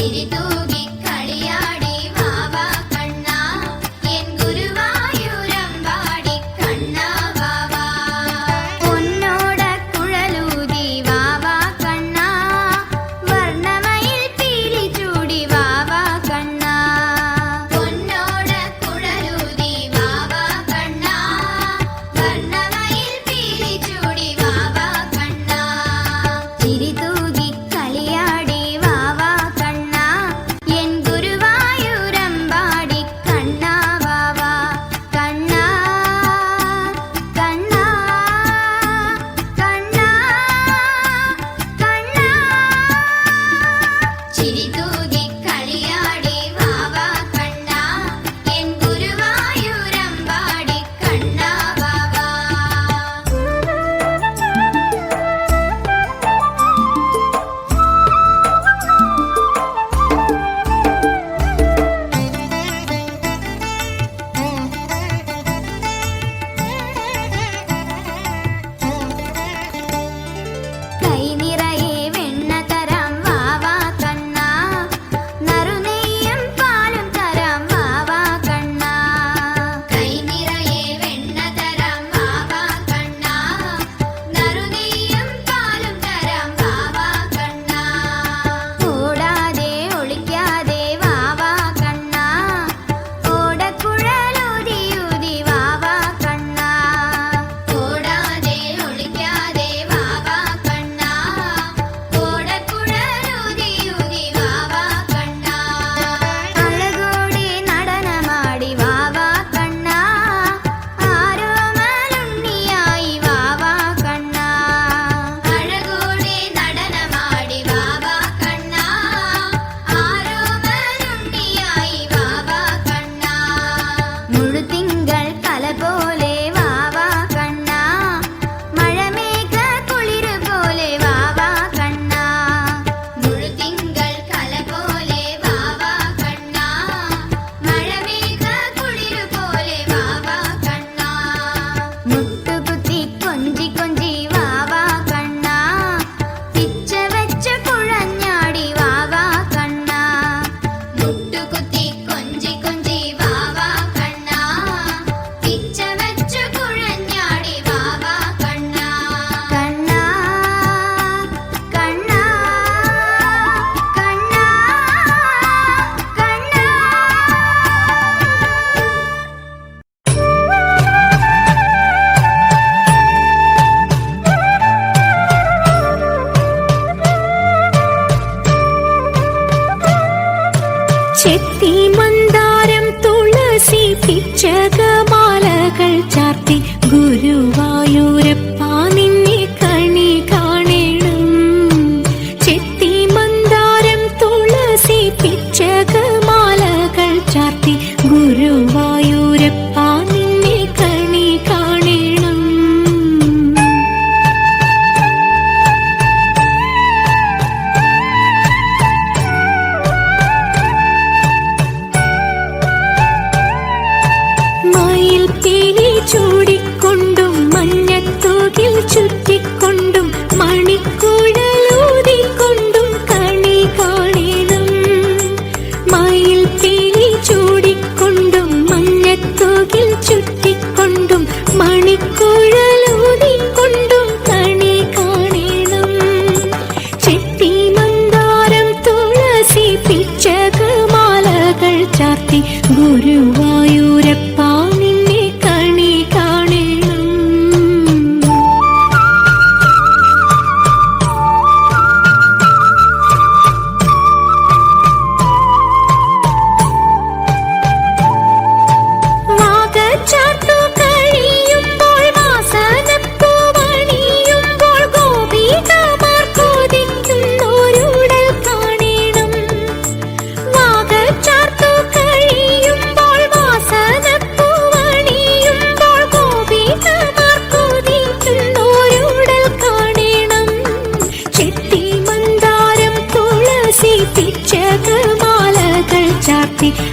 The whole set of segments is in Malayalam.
ಸಿರಿದು മന്ദാരം തുളസി പിച്ചകമാലകൾ ചാർത്തി ഗുരുവായൂരപ്പ chung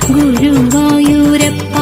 ഗുരുവായൂരപ്പ